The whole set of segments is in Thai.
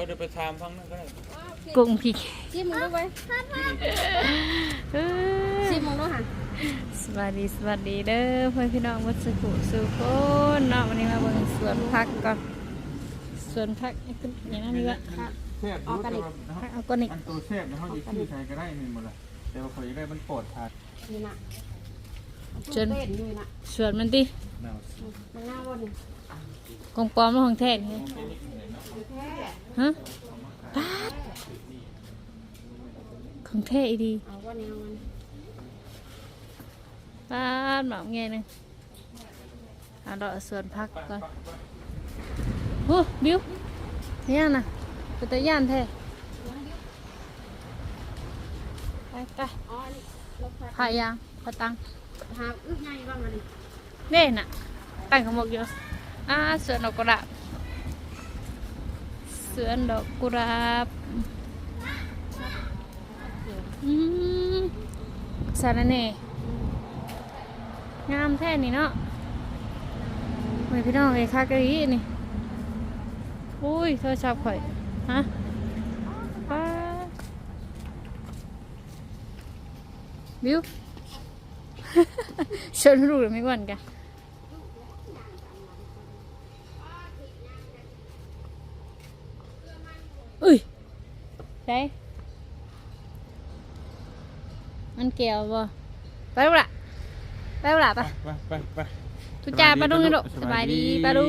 อเดี๋ยวไปถามฟังนั่นก็ได้กุ้งพี่ชิมมึงดูไว้เอ้ยชิมมึงดูหันสวัสดีสวัสดีเด้อเพื่อนพี่น้องวัดสุขุสุขคนเนาะวันนี้มาเบิ่งสวนผักก่อนสวนผักไอ้คุณอย่างนั้นนี่วะแซ่บรู้แต่ว่าผักออร์แกนิกอันตัวแซ่บในห้องดีที่ใครก็ได้นี่หมดเลยแต่ว่าเขาอยากได้มันโปรดทานนี่นะจนเต้นอยู่นะสวนมันติแนวมันหน้าบนกองปลอมแล้วของแท้นี่แค่ ฮะปาดของแท้อีดีเอาว่าแนวมันปาดหมอกไงนึงเอาดอกสวนผักก่อนโอ้บิวย่านน่ะเป็นตาย่านแท้ไปไปอ๋ออันนี้ลบพายางพาตังหาอึ้งใหญ่บ้างมันเน่น่ะ ตั้งขโมกอยู่อ่าสวนดอกกุหลาบ สวนดอกกุหลาบอืมสารเน่งามแท้นี่เนาะไม่พี่น้องเอ้ยคักกะลีนี่อุ้ยโทรศัพท์ข่อย ฮะป้าบิวชนลูกหรือไม่ก่อนกัน อุ้ยใช่มันเกี่ยวบ่ไปลูกละไปลูกละไปไปไปไปทุจ่าปลาดุงนี่ลูกสสบาบายยดีดีปลาดุ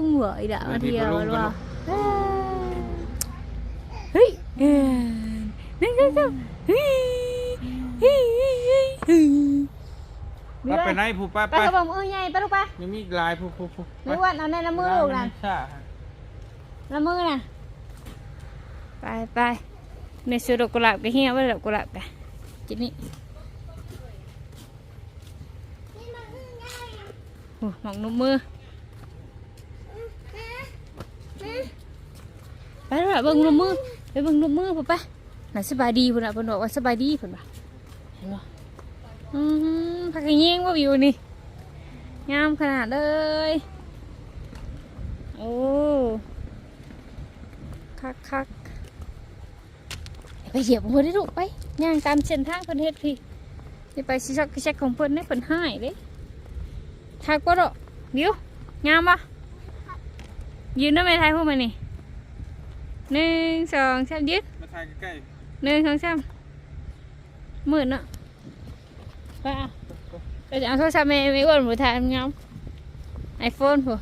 งเหวยละสบามายดีเที่ยวปลาดุงแล้วกันว่ะลูกเฮ้ยเอ้ยนี่ก็ก็เฮ้ยเฮ้ยเฮ้ยเฮ้ยเฮ้ยไปไปไหนผู้ป้าไปไปกระบอกมือใหญ่ไปลูกไปยังมีอีกลายผู้ผู้ผู้มือวันเอาในน้ำมือลูกนะใช่น้ำมือน่ะ ไปไปในสวนดกกุหลาบก็เหี่ยวไว้ดอกกุหลาบกันจินี่โอ้หมองนุ่มมือไปแลูกละเบิ่งนุ่มมือไปเบิ่งนุ่มมือพุ่นไปน่ะสบายดีพุ่นน่ะเพิ่นบอกว่าสบายดีพุ่นว่ะเห็นบ่อืมพักกระเงี้ยงว่าอยู่นี่งามขนาดเลยโอ้คักคัก ไปเหยียบหัวได้ลูกไปย่างตามเส้นทางเพิ่นเฮ็ดพี่นี่ไปซิซักซิซักของเพิ่นได้เพิ่นให้เด้ทักบ่ดอกเดี๋ยวงามปะยืนได้ไหมทายพวกมันนี่หนึ่งสองสามยืนมาถ่ายใกล้หนึ่งสองสามหมื่นเนาะไปอะเราจะเอาโทรศัพท์แม่ไม่อ้วนหมูถ่ายงามไอโฟนพวก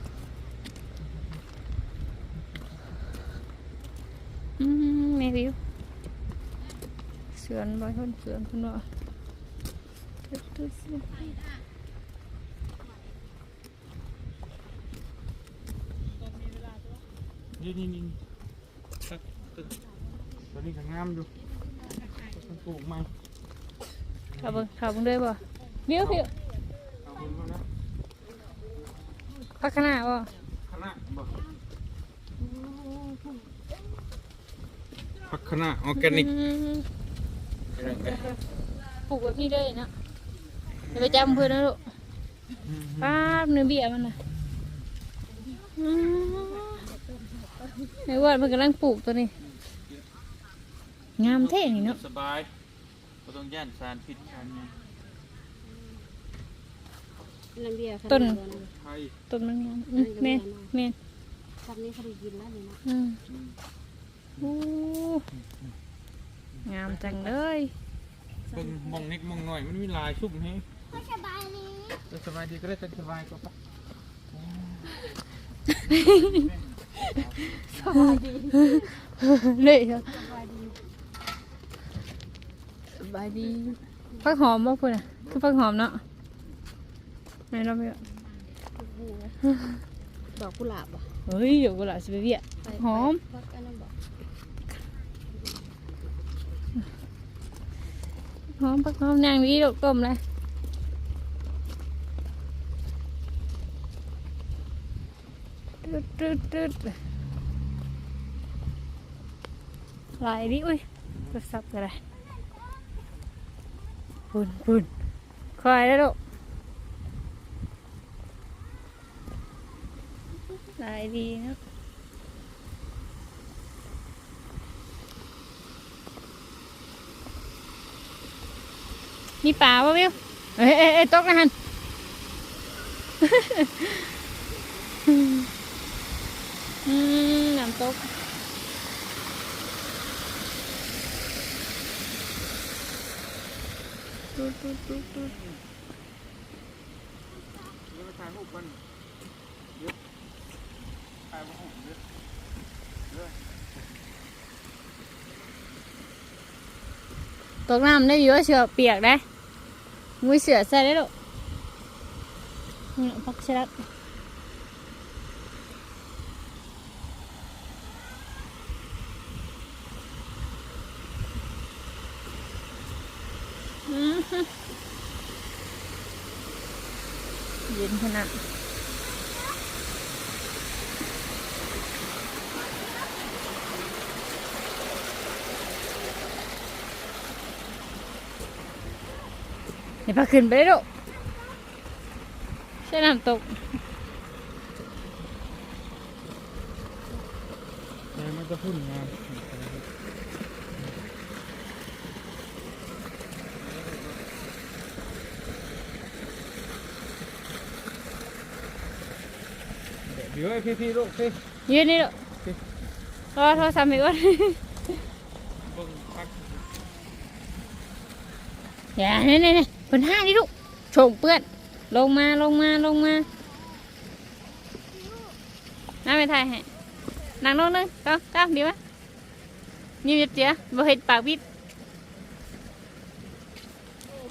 อืมแม่วิว เสือนบ่อยคนเสือนคนว่าตึ๊ดตึ๊ดตึ๊ดๆนี่นี่นี่ตึกตึกตัวนี้ก็งามอยู่มันปลูกใหม่เข้าเบิ่งเข้าเบิ่งด้วยบ่วิววิวเอาบุญมาแล้วพักขนาดบ่คณะบ่พักคณะออร์แกนิกอืม ปลูกแบบนี้เลยเนาะอย่าไปจำเพื่อนนะลูกป้าบเนื้อเบี้ยมันนะอืมไอ้ว่ามันกำลังปลูกตัวนี้ งามเท่นี่เนาะสบายบ่ต้องย่านสารพิษสารหยังน้ำเบียร์ต้นไทยต้นมันงามอืมแม่นแม่นคำนี้เขาได้ยินแล้วนี่นะอืมโอ้ งามจังเลยเบิ่งมองนิดมองหน่อยมันมีลายชุ่มให้สบายดีสบายดีก็ได้สบายก็ปะเลยเหรอสบายดีฟักหอมบ่เพื่อนน่ะคือฟักหอมเนาะแม่นเราะไม่เอาดอกกุหลาบอะเฮ้ยเดี๋ยวกูละสิไปเบี้ยไปหอมพักอันนั้นบอก หอมพักหอมนางดีดอกต้มเลยตึ๊ดตึ๊ดตึ๊ดไหลายดิอุ้ยโทรศัพท์อะไรปุ่นปุ่นคอยแล้วลูกไหลายดีเนาะ มีปลาบ่วิวเอ้ยเอ้ยเอ้ยตกนะฮันอืมน้ำตกตุ๊ดตุ๊ดตุ๊ดตุ๊ดเดี๋ยวไปถ่ายรูปกันเดี๋ยวถ่ายรูปเดี๋ยวเดี๋ยวตกน้ำได้อยู่ว่าเชือกเปียกได้ มือเสือใส่ได้หรอเนี่ยพักชรัดอือฮึเย็นขนาดเดี๋ยว พาขึ้นไปได้หรอกใช่น้ำตกเดี๋ยวมันจะพุ่นงานเดี๋ยวไอ้พี่ๆลูกพี่ยืนนี่หรอกรอโทรศัพท์อีกวันเบิ่งพักอย่าเนี่ยเนี่ย เนี่นห้าดิลูกโฉงเปื้อน ลงมาลงมาลงมาน้าไปถ่ายให้นั่งลงนึงก้าวก้าวดีวะนิ้วเจี๊ยบ่เห็นปากบิด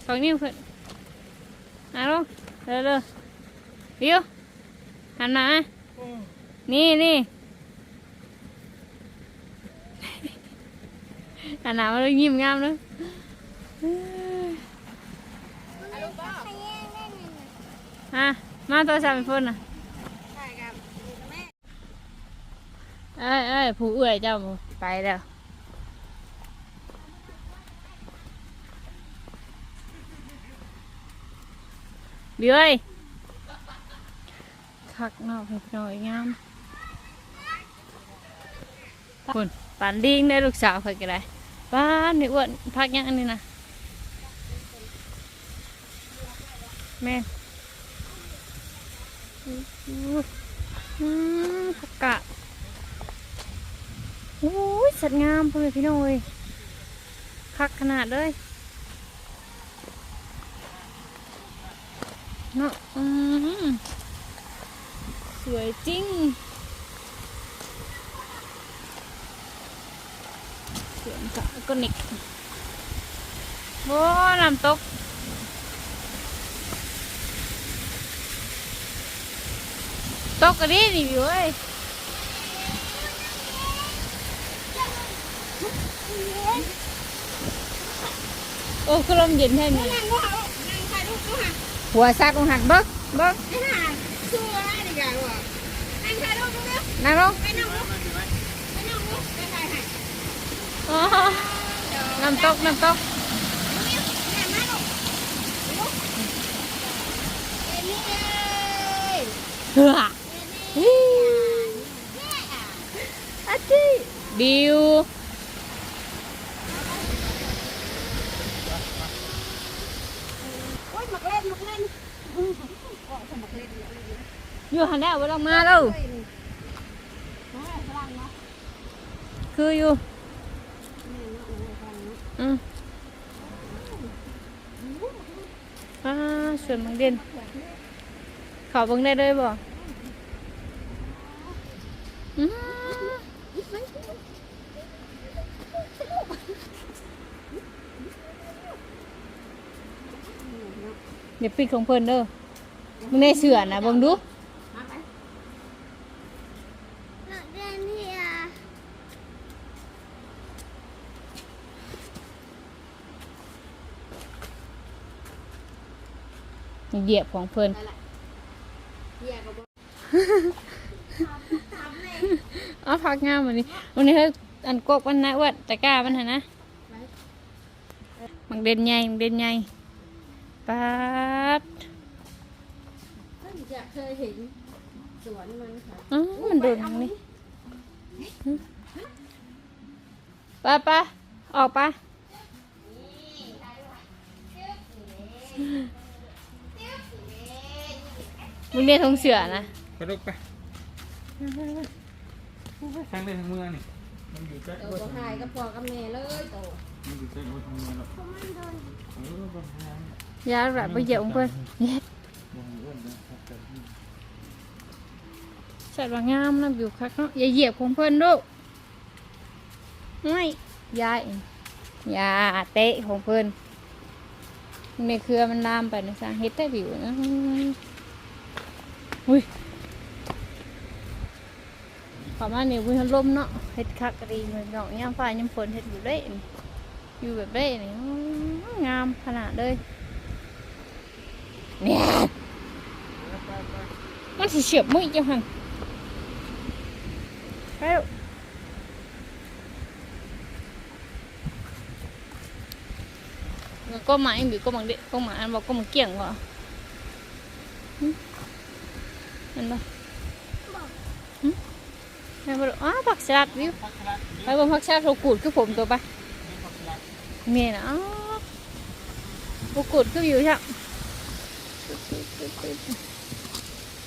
สองนิ้วเพื่อนนั่งลงเร็วเร็ววิวหันมานี่นี่หันหน้ามาเลยยิ้มงามเลย ฮะมาตัวสามเป็นคนน่ะเอ้ยเอ้ยผู้เอื้อยเจ้าหมู่ไปแล้วเบี้ยเอ้ยคักนอกให้หน่อยงามคุณปันดิ้งได้ลูกสาวเคยกันได้ป้านนี่อ้วนพักยังอันนี้นะแม่นอืม ผักกาดโอ้ยสัตว์งามพ่อแม่พี่น้อยคักขนาดเลยเนาะอืมสวยจริง สวนกะก็นิกโอ้น้ำตก ตกกระดิ่งนี่พี่เว้ยโอ้คือลมเย็นแท้นี่หัวซากลงหันเบิกเบิกนั่งลงอ๋อน้ำตกน้ำตกเฮ้ออา จิวอ้ยมักเล่นมักเล่นโอ้ยมักเล่นมักเล่นอยู่หันแล้วบ่ต้องมาแล้ว คืออยู่นี่เนาะโอ้ยฝรั่งเนาะอืมอ่าสวนมังเด่นขอบังได้เลยบ่อืม เดี๋ยวปิดของเพิ่นเด้อมึงได้เสือนะเบิ่งดูมาไปเหยียบของเพิ่นไปละเฮียก็บอกเอ๋อพักงามวันนี้วันนี้เฮ้ยอันกกมันนะอ้วนตะกร้ามันหนนะ มังเด่นใหญ่มังเด่นใหญ่ปัดเพิ่ง จะเคยเห็นสวนมันค่ะอ๋อมันโดนตรงนี้ไปไปออกไปนมึงเรียนทงเสือนะกระดกไปทั้งได้ทั้งเมืองนี่ มันอยู่ใกล้โตวัดก็หายกับพ่อกับแม่เลยโตมันอยู่ใกล้วัดทั้งเมืองหรอกเออบ้านทางยาแบบไปเหยียบของเพื่อนเย็ด มองเอื้อนนะครับแต่ที่ สัตว์ว่างามนะบิวคักเนาะอย่าเหยียบของเพื่อนลูกไม่ยายอยาเตะของเพื่อนในเครือมันลามไปนะสร้างเฮ็ดแต่บิวนะอุ้ยประมาณนี้วิ่งลมเนาะเฮ็ดคักกะดีเหมือนดอกยามฟ้ายามฝนเฮ็ดอยู่ได้นี่อยู่แบบได้นี่อื้องามขนาดเลยเนี่ยมันสิเฉียบมือจังหัน ไปลูก Rồi có mà em bị có bằng điện có mà ăn vào có bằng kiểng gọi ăn đâu Hử? Em bảo á ผักสลัดวิวพักละไปบนผักสลัดเขากูดคือผมตัวไป นี่พักละ เมียนะอ้าวเขากูดคืออยู่ใช่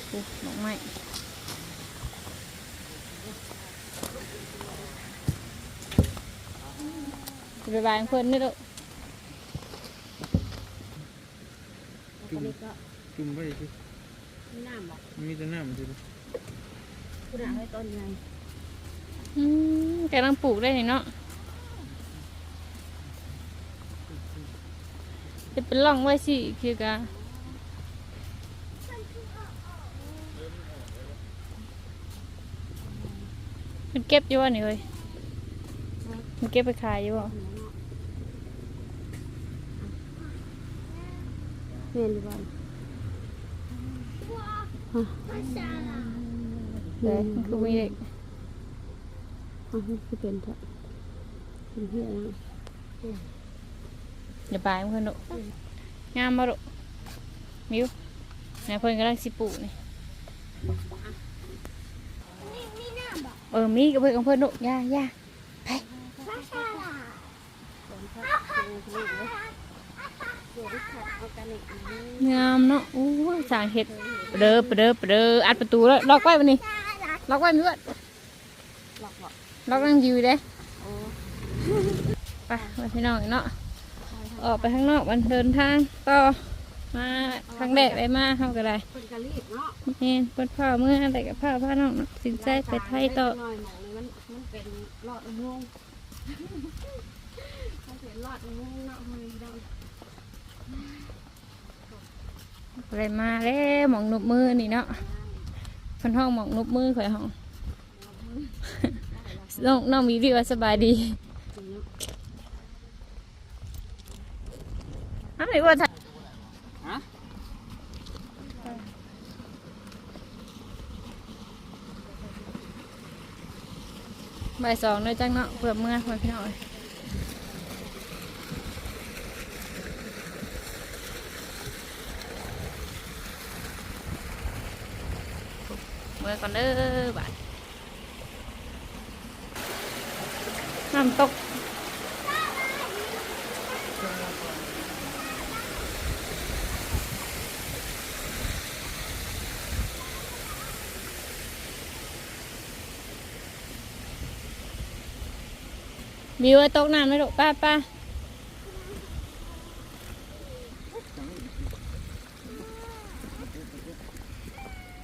โอ้หนองไม้ ไปบายเพื่อนนี่ลูกอันนี้ก็จุ่มไปสิมีน้ำบอกมันมีแต่น้ำสิคุณอาให้ต้นไงอืมกำลังปลูกได้นี่เนาะจะเป็นร่องไว้สิคือกะมันเก็บอยู่วะนี่เฮ้ยมันเก็บไปขายอยู่วะ เมียนดีกว่าเลยมันคือมีเด็กอ๋อคือเป็นเถอะเป็นเพื่อนอย่าบายมันเพื่อนดุงามมาดุมิวนายเพื่อนกำลังสิปลูกนี่เออมีกับเพื่อนของเพื่อนดุย่าย่า งามเนาะโอ้ยสร้างเห็ดเปเด้อเปเด้อเปเด้ออัดประตูแล้วล็อกไว้ปะนี่ล็อกไว้มีวดหลอกหลอกล็อกนั่งอยูเด้โอ้ไปไปพี่น้องเนาะออกไปข้างนอกมันเดินทางต่อมาครั้งแรกได้มาเท่ากันได้เป็นกะรีบเนาะเอ็นเปิดผ้าเมื่ออะไรกับผ้าผ้าน้องเนาะสินใจไปไทยต่อหน่อยหมองนี่มันมันเป็นหลอดอุโมงค์มันเป็นหลอดอุโมงค์เนาะมันดัง อะไรมาแล้วหมองนุบมือนี่เนาะคนห้องหมองนุบมือข่อยห้องน้องน้องมีดีว่าสบายดีอ้าวไหนว่าถ่ายฮะบ่ายสองเลยจังเนาะเพื่อเมื่อมาพี่น้อย มื่อก่อนเด้อบาดน้ำตกวิวไอ้ตกน้ำเลยลูกป้าป้า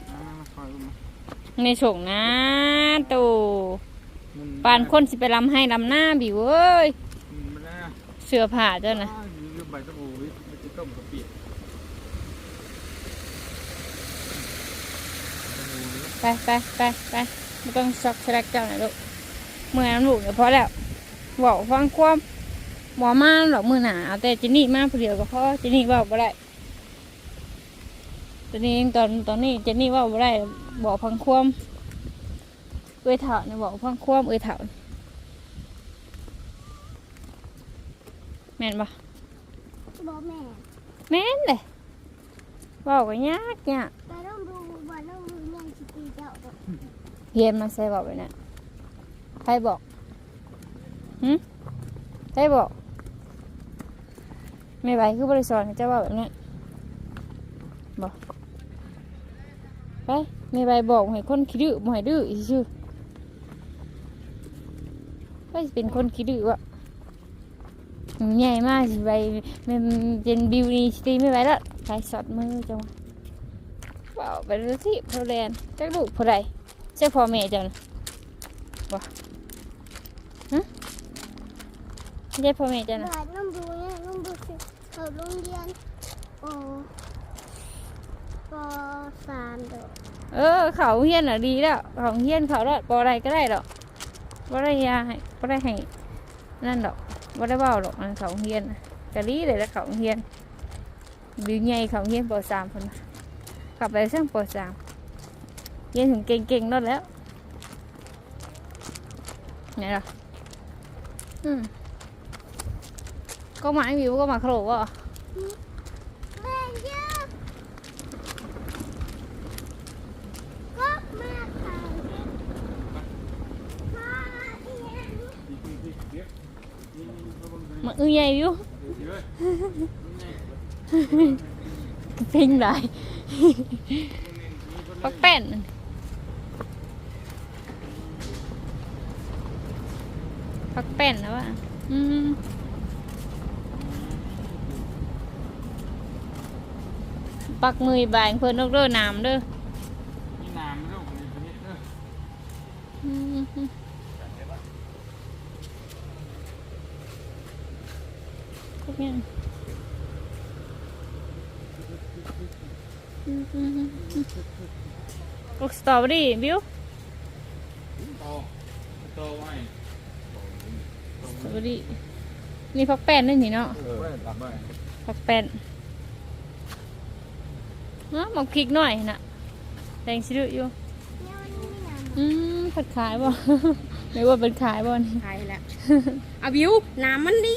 อ่ามาคอยดูมา ในโฉงนะตู่มุนปานคนสิไปลำให้ลำหน้าบิวเอ้ยมุนมาแล้วเสื้อผ้าเจ้านะอ้าวอยู่ใบตะบูวิมันจะต้มกระเปียกตะบูนี่ไปไปไปไปไม่ต้องช็อกแฉลกเจ้าหน่อยลูกเมื่อน้ำลูกเดี๋ยวพอแล้วบอกฟังความหมอมาหรอกมือหนาเอาแต่เจนี่มาผู้เดียวก็พอเจนี่เว่าบ่ได้ ตอนนี้ตอนตอนนี้เจนี่เว่าบ่ได้บอกฟังความเอ้ยเถ่าเนี่ยบอกฟังความเอ้ยเถ่าแม่นปะบ่แม่แม่นเลยบอกก็ยากยากแต่ต้องดูบ่ต้องดูยังสิตีเจ้าดอกเฮียนมาใส่บอกไปนะใครบอกหืมใครบอกไม่ไหวคือบริสอนให้เจ้าว่าแบบนี้บอก ไปไม่ไหวบอกให้คนขี้ดื้อบ่ให้ดื้ออีชื่อไปเป็นคนขี้ดื้อวะใหญ่มากสิไปมันเป็นบิวนี่สตีไม่ไหวแล้วไปสอดมือจังวะเปล่าไปดูที่พอแลนจักลูกพอใดใช่พ่อแม่จ้านะบ่ฮะใช่พ่อแม่จ้านะบาดน้องดูเนี่ยน้องดูสิเขาโรงเรียนโอ้ สามเด้อเออ เขาเฮียนอะดีแล้วเขาเฮียนเขาแล้วบ่อะไรก็ได้หรอกบ่ได้ยาให้บ่ได้ให้นั่นดอกบ่ได้เว้าหรอกอันเขาเฮียนกะลีเลยแล้วเขาเฮียนบิวใหญ่เขาเฮียนปสามคนน่ะกลับไปเรื่องปสามเรียนถึงเก่งๆนั่นแล้วเนี่ยหรออืมก็หมายวิวก็มาโครก็แม่เยอะก็มาทางพ่อเนี่ย มาอื้อใหญ่วิวดีเลยเพ่งได้ปักแป้นปักแป้นแล้วว่ะอืมปักมือบางเพิ่นนกเด้อน้ำเด้อ นี่น้ำลูกนี่ตัวนี้เด้อ อืม พวกยังอืมอืมอืมอืมพวกสตรอเบอรี่บิวโตโตไว้สตรอเบอรี่นี่พักแป้นนี่นี่เนาะเออตัดไปพักแป้นเนาะหมกพริกหน่อยนะแดงชิลุอยู่อืมผัดขายบ่ไม่ว่าเป็นขายบ่นี่ใช่แล้วเอาบิวน้ำมันดี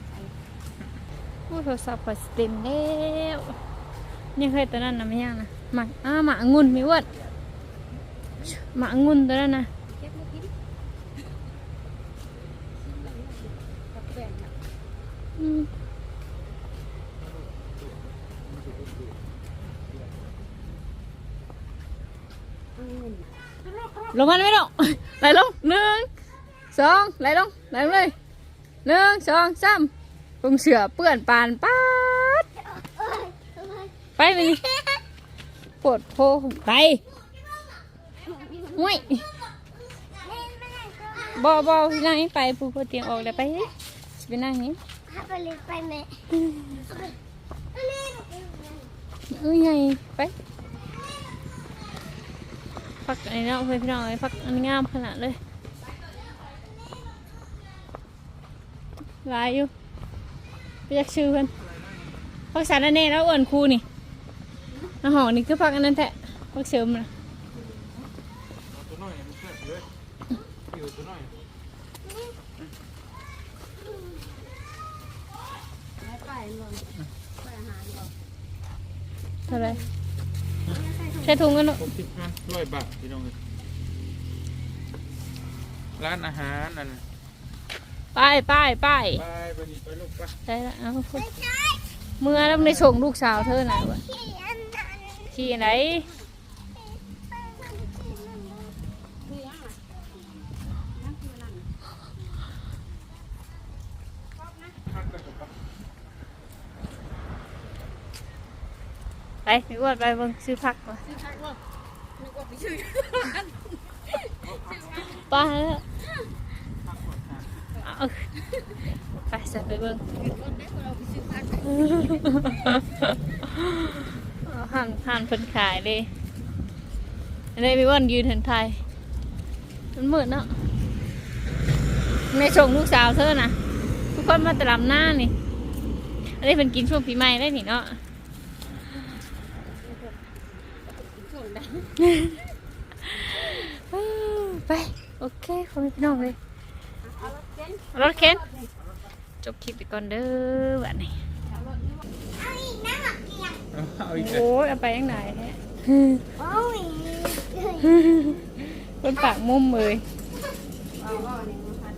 อเฮือนครับไปน้ำได้นี่นะอืมกำมาในนี่ดุก้อนเล็กนะน่ะคือนั่นคือก่อนอันเนี่ยหิมะตกแทนเออไปครับไปฟังเอาน้ำมันเป็นน้ำลูกตักมืออ้างามทีเดียวโทรศัพท์ก็เต็มแล้วยังเคยตัวนั้นนะไม่ยังนะหมักอ้าหมากองุ่นไม่อ้วนหมากองุ่นตัวนั้นนะเก็บมากินกับแบ่งนะอืมอืมลงมาไหมลูกไหลลงหนึ่งสองไหลลงไหลลงเลยหนึ่งสองสาม ลงเสือเปื้อนปานป๊าดเอ้ยเอ้ยไปเลยปวดโพไปมุ้ยเล่นไม่ได้ก็บอบอที่นั่งนี้ไปปูพอเตียงออกแล้วไปสิไปนั่งนี้พาไปเลยไปแม่ไปเล่นเอ้ยไงไปพักอันนี้เนาะเพื่อนพี่น้องไอ้พักอันนี้งามขนาดเลยหลายอยู่ไป ยักชื่อเพื่อนพักสารแน่แล้วเอิญครูนี่อาหอนี่คือพักอันนั้นแท้พักเสริมนะเท่าไรใช้ถุงกันเนาะหกสิบห้าร้อยบาทพี่น้องเลยร้านอาหารนั่นน่ะ ไปไปไปไปไปนี่ไปลูกไปได้ละเอาพูดเมื่อแล้วในส่งลูกสาวเธอไหนวะที่อันนั้นขี่ไหนไปมันขี่มันคือยังไงนั่นคือนั่นไปพี่อ้วนไปเบิ่งซื้อผักก่อนคือชักว่านึกว่าไปชื่อปแล้วเอา ไปสัตว์ไปเบิ่งคนได้คนเราไปซื้อพักเอาห่านห่านเพิ่นขายเลยอันนี้พี่อ้วนยืนเห็นไทยมันมืดเนาะในส่งลูกสาวเธอนะทุกคนมาตลาดหน้านี่ อันนี้เป็นกินช่วงปีใหม่ได้นี่เนาะช่วงใดไป โอเคขอให้พี่น้องเลยเอา รถเข็นเอารถเข็นจบคลิปไปก่อนเด้อบัดนี้เอาอีกนะหมักเกียงเอาเอาอีกเลยโอ้ยเอาไปยังไงแท้โอ้ยเป็นปากมุมเลยเอาว่าเนี่ยมันพัด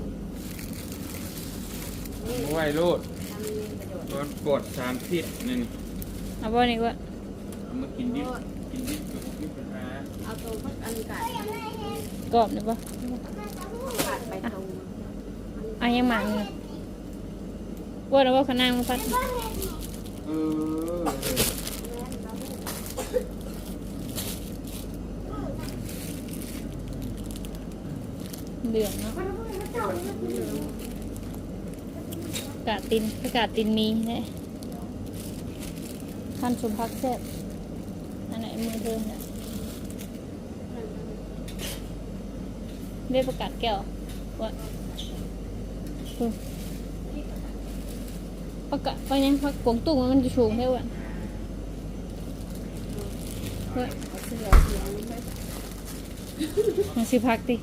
ไหวโลดทำมีประโยชน์ตอนกดสามทิศนี่นี่เอาบ่นี่ก็เอามากินดิบกินดิบก็บ่มีปัญหาเอาตัวพักอันกัดกรอบนี่บ่กัดไปตรง เอายังหมังนี่ว่าแล้วว่าขนางมันพัดเออเหลืองเนาะกาดตินกาดตินมีเนี่ยขั้นสมพักแซ่บอันไหนมือเธอเนี่ยเรียกประกาศแก้วว่า อืมประกาศไปยังพักกวงตุ้งมันจะสูงเท่าไหร่เว้ยเอาเสือเสียงไปมันสิพักดิ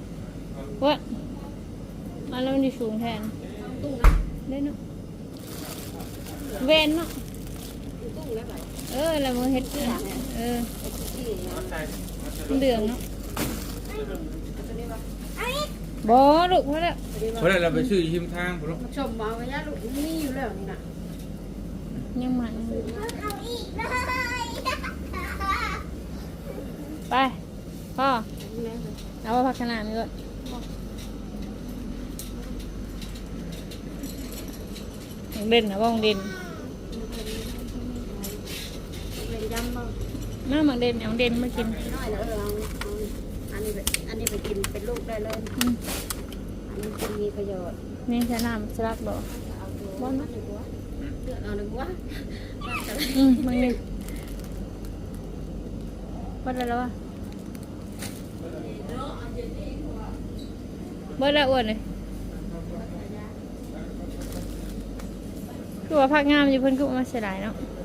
ว่าอันแล้วมันจะสูงแทนตุ้งนะได้เนาะเวนเนาะเออแล้วมือเฮ็ดเออเออเดืองเนาะ บอลูกพอแล้วตัวนี้เพราะว่าฉะนั้นเราไปซื้ออยู่ทิมทางพุ่นลูกชมมาไว้ยาลูกนี่อยู่แล้วนี่นะยังมันอยู่เอาอีกเลยไปพ่อนี่นะเอาว่าพักขนาดนี้ก่อนของเด่นนะว่าของเด่นเป็นยำบ้างมาหมักเด่นเอาของเด่นมากิน น้อยเดี๋ยวเราอันนี้อันนี้ไปกินเป็นลูกได้เลย อืมอันนี้จะมีประโยชน์นี่ใช้น้ำสลัดบอกเอาตัวบ้านหนึ่งวะเลือกเอาหนึ่งวะอืมมันนี่วัดแล้ววะเบิดแล้วอ้วนเลยคือว่าพักงามอยู่เพิ่นก็มาเสียดายเนาะเ